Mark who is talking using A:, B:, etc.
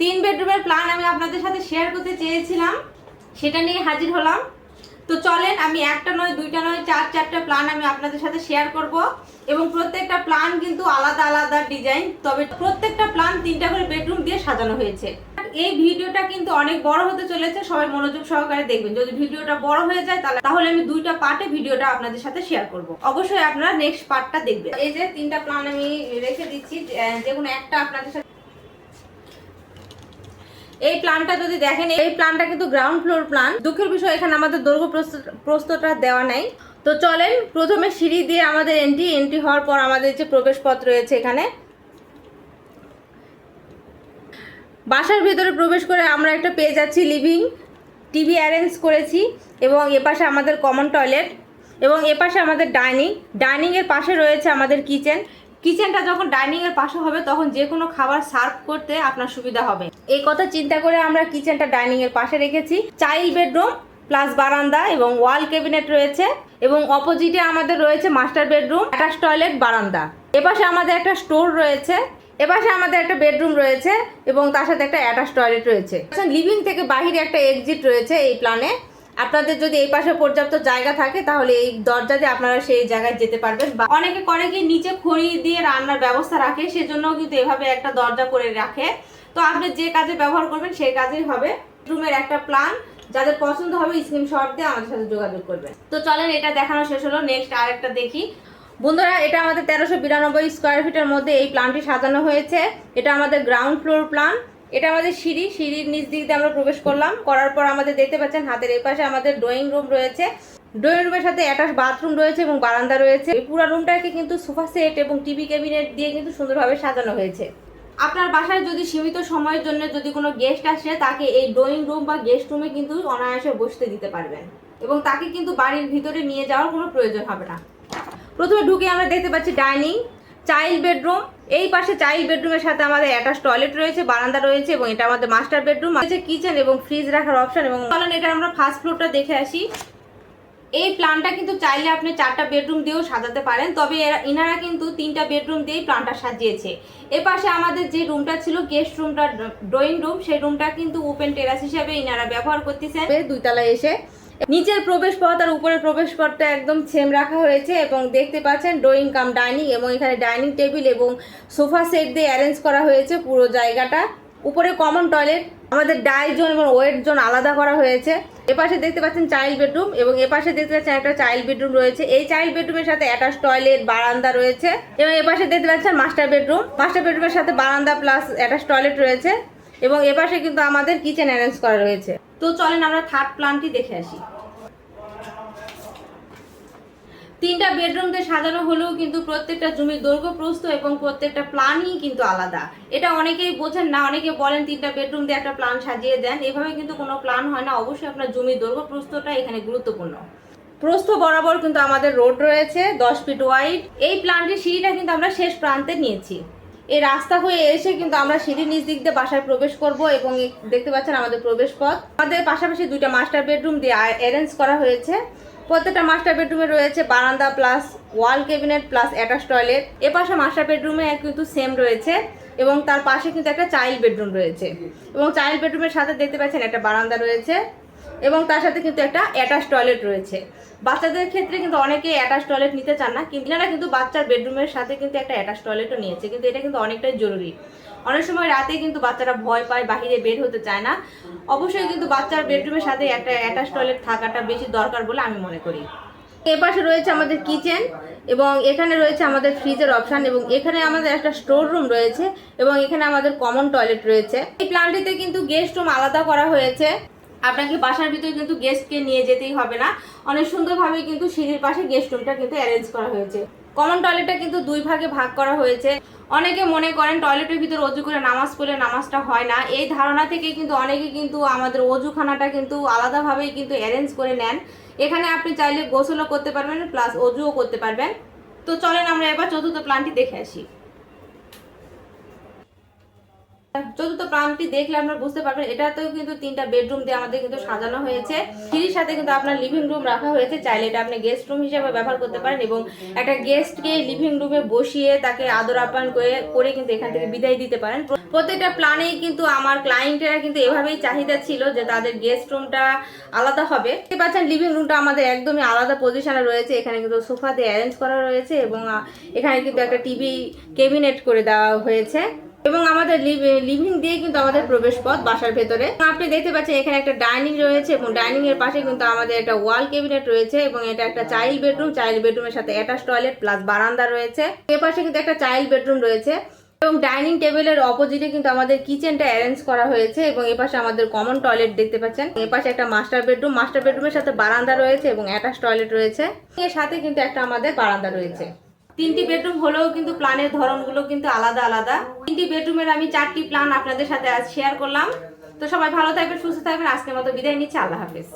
A: তিন বেডরুমের প্ল্যান আমি আপনাদের সাথে শেয়ার করতে চেয়েছিলাম, সেটা নিয়ে হাজির হলাম। তো চলেন, আমি একটা নয়, দুইটা নয়, চার, চারটা প্ল্যান আমি আপনাদের সাথে শেয়ার করব। এবং প্রত্যেকটা প্ল্যান কিন্তু আলাদা আলাদা ডিজাইন তবে প্রত্যেকটা প্ল্যান তিনটা করে বেডরুম দিয়ে সাজানো হয়েছে। এই ভিডিওটা কিন্তু অনেক বড় হতে চলেছে, সবাই মনোযোগ সহকারে দেখবেন। যদি ভিডিওটা বড় হয়ে যায়, তাহলে তাহলে আমি দুইটা পার্টে ভিডিওটা আপনাদের সাথে শেয়ার করব। অবশ্যই আপনারা নেক্সট পার্টটা দেখবেন। এই যে তিনটা প্ল্যান আমি রেখে দিচ্ছি, যে কোনো একটা আপনাদের সাথে এই প্ল্যানটা যদি দেখেন, এই প্ল্যানটা কিন্তু গ্রাউন্ড ফ্লোর প্ল্যান দুঃখের বিষয়, এখানে আমাদের দৈর্ঘ্য প্রস্ত- প্রস্তটা দেওয়া নাই। তো চলেন, প্রথমে সিঁড়ি দিয়ে আমাদের এন্ট্রি এন্ট্রি হওয়ার পর আমাদের যে প্রবেশপথ রয়েছে এখানে। বাসার ভিতরে প্রবেশ করে আমরা একটা পেয়ে যাচ্ছি লিভিং টিভি অ্যারেঞ্জ করেছি এবং এপাশে আমাদের কমন টয়লেট এবং এপাশে আমাদের ডাইনিং ডাইনিংয়ের পাশে রয়েছে আমাদের কিচেন কিচেনটা যখন ডাইনিং এর পাশে হবে, তখন যে কোনো খাবার সার্ভ করতে আপনার সুবিধা হবে। এই কথা চিন্তা করে আমরা কিচেনটা ডাইনিং এর পাশে রেখেছি। চাইল্ড বেডরুম প্লাস বারান্দা এবং ওয়াল ক্যাবিনেট রয়েছে এবং অপোজিটে আমাদের রয়েছে মাস্টার বেডরুম, অ্যাটাচ টয়লেট, বারান্দা। এপাশে আমাদের একটা স্টোর রয়েছে, এপাশে আমাদের একটা বেডরুম রয়েছে এবং তার সাথে একটা অ্যাটাচ টয়লেট রয়েছে। লিভিং থেকে বাহিরে একটা এক্সিট রয়েছে এই প্ল্যানে। আপনাদের যদি এই পাশে পর্যাপ্ত জায়গা থাকে, তাহলে এই দরজা দিয়ে আপনারা সেই জায়গায় যেতে পারবেন বা অনেকে করে কি নিচে খড়ি দিয়ে রান্নার ব্যবস্থা রাখে সেজন্য কিন্তু এভাবে একটা দরজা করে রাখে। তো আপনি যে কাজে ব্যবহার করবেন, সেই কাজেই হবে। রুমের একটা প্ল্যান, যাদের পছন্দ হবে স্ক্রিনশট দিয়ে আমাদের সাথে যোগাযোগ করবেন। তো চলেন, এটা দেখানো শেষ হলো। নেক্সট আরেকটা দেখি। বন্ধুরা, এটা আমাদের তেরোশো বিরানব্বই স্কোয়ার ফিটের মধ্যে এই প্ল্যানটি সাজানো হয়েছে। এটা আমাদের গ্রাউন্ড ফ্লোর প্ল্যান এটা আমাদের সিঁড়ি, সিঁড়ির নিচ দিক দিয়ে আমরা প্রবেশ করলাম। করার পর আমাদের দেখতে পাচ্ছেন হাতের এই পাশে আমাদের ড্রয়িং রুম রয়েছে। ড্রয়িং রুমের সাথে অ্যাটাচ বাথরুম রয়েছে এবং বারান্দা রয়েছে। এই পুরো রুমটাকে কিন্তু সোফা সেট এবং টিভি ক্যাবিনেট দিয়ে কিন্তু সুন্দরভাবে সাজানো হয়েছে। আপনার বাসায় যদি সীমিত সময়ের জন্য যদি কোনো গেস্ট আসে, তাকে এই ড্রয়িং রুম বা গেস্ট রুমে কিন্তু অনায়াসে বসতে দিতে পারবেন এবং তাকে কিন্তু বাড়ির ভিতরে নিয়ে যাওয়ার কোনো প্রয়োজন হবে না। প্রথমে ঢুকে আমরা দেখতে পাচ্ছি ডাইনিং। চাইল্ড বেডরুম এই পাশে চাইল্ড বেডরুমের সাথে আমাদের অ্যাটাচ টয়লেট রয়েছে, বারান্দা রয়েছে এবং এটা আমাদের মাস্টার বেডরুম আছে কিচেন এবং ফ্রিজ রাখার অপশন এবং চলেন এটা আমরা ফার্স্ট ফ্লোরটা দেখে আসি। এই প্ল্যানটা কিন্তু চাইলে আপনি চারটা বেডরুম দিয়েও সাজাতে পারেন, তবে এরা, ইনারা কিন্তু তিনটা বেডরুম দিয়েই প্ল্যানটা সাজিয়েছে। এ পাশে আমাদের যে রুমটা ছিল গেস্ট রুমটা ড্রয়িং রুম সেই রুমটা কিন্তু ওপেন টেরাস হিসেবে ইনারা ব্যবহার করতেছেন। দুইতলায় এসে নিচের প্রবেশ পথ আর উপরের প্রবেশ পথটা একদম সেম রাখা হয়েছে এবং দেখতে পাচ্ছেন ড্রয়িং কাম ডাইনিং এবং এখানে ডাইনিং টেবিল এবং সোফা সেট দিয়ে অ্যারেঞ্জ করা হয়েছে পুরো জায়গাটা। উপরে কমন টয়লেট আমাদের ডাই জোন এবং ওয়েট জোন আলাদা করা হয়েছে। এপাশে দেখতে পাচ্ছেন চাইল্ড বেডরুম এবং এপাশে দেখতে পাচ্ছেন একটা চাইল্ড বেডরুম রয়েছে। এই চাইল্ড বেডরুমের সাথে অ্যাটাচ টয়লেট বারান্দা রয়েছে এবং এপাশে দেখতে পাচ্ছেন মাস্টার বেডরুম মাস্টার বেডরুমের সাথে বারান্দা প্লাস অ্যাটাচ টয়লেট রয়েছে এবং এপাশে কিন্তু আমাদের কিচেন অ্যারেঞ্জ করা রয়েছে। তো চলেন আমরা থার্ড প্ল্যানটি দেখে আসি। তিনটা বেডরুম দিয়ে সাজানো হলেও কিন্তু প্রত্যেকটা জমির দৈর্ঘ্য প্রস্থ এবং প্রত্যেকটা প্ল্যানই কিন্তু আলাদা। এটা অনেকেই বোঝেন না, অনেকে বলেন তিনটা বেডরুম দিয়ে একটা প্ল্যান সাজিয়ে দেন। এভাবে কিন্তু কোনো প্ল্যান হয় না। অবশ্যই আপনার জমির দৈর্ঘ্য প্রস্থটা এখানে গুরুত্বপূর্ণ। প্রস্থ বরাবর কিন্তু আমাদের রোড রয়েছে, দশ ফিট ওয়াইড এই প্ল্যানটির সিঁড়িটা কিন্তু আমরা শেষ প্রান্তে নিয়েছি। এই রাস্তা হয়ে এসে কিন্তু আমরা সিঁড়ির নিচ দিক দিয়ে বাসায় প্রবেশ করব এবং দেখতে পাচ্ছেন আমাদের প্রবেশ পথ। আমাদের পাশাপাশি দুইটা মাস্টার বেডরুম দিয়ে অ্যারেঞ্জ করা হয়েছে। প্রত্যেকটা মাস্টার বেডরুমে রয়েছে বারান্দা plus wall cabinet plus attach toilet এ পাশে মাস্টার বেডরুমে কিন্তু সেম রয়েছে এবং তার পাশে কিন্তু একটা চাইল্ড বেডরুম রয়েছে। এবং চাইল্ড বেডরুমের সাথে দেখতে পাচ্ছেন একটা বারান্দা রয়েছে। এবং তার সাথে কিন্তু একটা অ্যাটাচ টয়লেট রয়েছে। বাচ্চাদের ক্ষেত্রে কিন্তু অনেকে অ্যাটাচ টয়লেট নিতে চান না, কিন্তু এনারা কিন্তু বাচ্চার বেডরুমের সাথে কিন্তু একটা অ্যাটাচ টয়লেটও নিয়েছে, কিন্তু এটা কিন্তু অনেকটাই জরুরি। অনেক সময় রাতে কিন্তু বাচ্চারা ভয় পায়, বাহিরে বের হতে চায় না। অবশ্যই কিন্তু বাচ্চার বেডরুমের সাথে একটা অ্যাটাচ টয়লেট থাকাটা বেশি দরকার বলে আমি মনে করি। এপাশে রয়েছে আমাদের কিচেন এবং এখানে রয়েছে আমাদের ফ্রিজের অপশন এবং এখানে আমাদের একটা স্টোর রুম রয়েছে এবং এখানে আমাদের কমন টয়লেট রয়েছে। এই প্ল্যানটিতে কিন্তু গেস্ট রুম আলাদা করা হয়েছে। আপনাকে বাসার ভিতরে কিন্তু গেস্টকে নিয়ে যেতেই হবে না। অনেক সুন্দরভাবে কিন্তু সিঁড়ির পাশে গেস্ট রুমটা কিন্তু অ্যারেঞ্জ করা হয়েছে। কমন টয়লেটটা কিন্তু দুই ভাগে ভাগ করা হয়েছে। অনেকে মনে করেন টয়লেটের ভিতরে অজু করে নামাজ পড়লে নামাজটা হয় না। এই ধারণা থেকে কিন্তু অনেকে কিন্তু আমাদের অজুখানাটা কিন্তু আলাদাভাবেই কিন্তু অ্যারেঞ্জ করে নেন। এখানে আপনি চাইলে গোসলও করতে পারবেন প্লাস অজুও করতে পারবেন। তো চলেন আমরা এবার চতুর্থ প্ল্যানটি দেখে আসি। চতুর্থ প্ল্যানটি দেখলে আপনারা বুঝতে পারবেন, এটাতেও কিন্তু তিনটা বেডরুম দিয়ে আমাদের কিন্তু সাজানো হয়েছে। সিঁড়ির সাথে কিন্তু আপনার লিভিং রুম রাখা হয়েছে, চাইলে এটা আপনি গেস্ট রুম হিসেবে ব্যবহার করতে পারেন এবং একটা গেস্টকে লিভিং রুমে বসিয়ে তাকে আদর আপ্যায়ন করে করে কিন্তু এখান থেকে বিদায় দিতে পারেন। প্রত্যেকটা প্ল্যানেই কিন্তু আমার ক্লায়েন্টেরা কিন্তু এভাবেই চাহিদা ছিল যে তাদের গেস্ট রুমটা আলাদা হবে। দেখতে পাচ্ছেন লিভিং রুমটা আমাদের একদমই আলাদা পজিশনে রয়েছে, এখানে কিন্তু সোফা দিয়ে অ্যারেঞ্জ করা রয়েছে এবং এখানে কিন্তু একটা টিভি কেবিনেট করে দেওয়া হয়েছে। এবং আমাদের লিভিং দিয়ে কিন্তু আমাদের প্রবেশ পথ বাসার ভেতরে। আপনি দেখতে পাচ্ছেন এখানে একটা ডাইনিং রয়েছে এবং ডাইনিং এর পাশে কিন্তু আমাদের একটা ওয়াল কেবিনেট রয়েছে এবং এটা একটা চাইল্ড বেডরুম। চাইল্ড বেডরুমের সাথে অ্যাটাচ টয়লেট প্লাস বারান্দা রয়েছে। এর পাশে কিন্তু একটা চাইল্ড বেডরুম রয়েছে এবং ডাইনিং টেবিলের অপোজিটে কিন্তু আমাদের কিচেনটা অ্যারেঞ্জ করা হয়েছে এবং এপাশে আমাদের কমন টয়লেট দেখতে পাচ্ছেন। এপাশে একটা মাস্টার বেডরুম। মাস্টার বেডরুমের সাথে বারান্দা রয়েছে এবং অ্যাটাচ টয়লেট রয়েছে। এর সাথে কিন্তু একটা আমাদের বারান্দা রয়েছে। তিনটি বেডরুম হলেও কিন্তু প্ল্যানের ধরনগুলো কিন্তু আলাদা আলাদা। তিনটি বেডরুমের আমি চারটি প্ল্যান আপনাদের সাথে আজ শেয়ার করলাম। তো সবাই ভালো থাকবেন, সুস্থ থাকবেন। আজকের মতো বিদায় নিচ্ছি, আল্লাহ হাফিজ।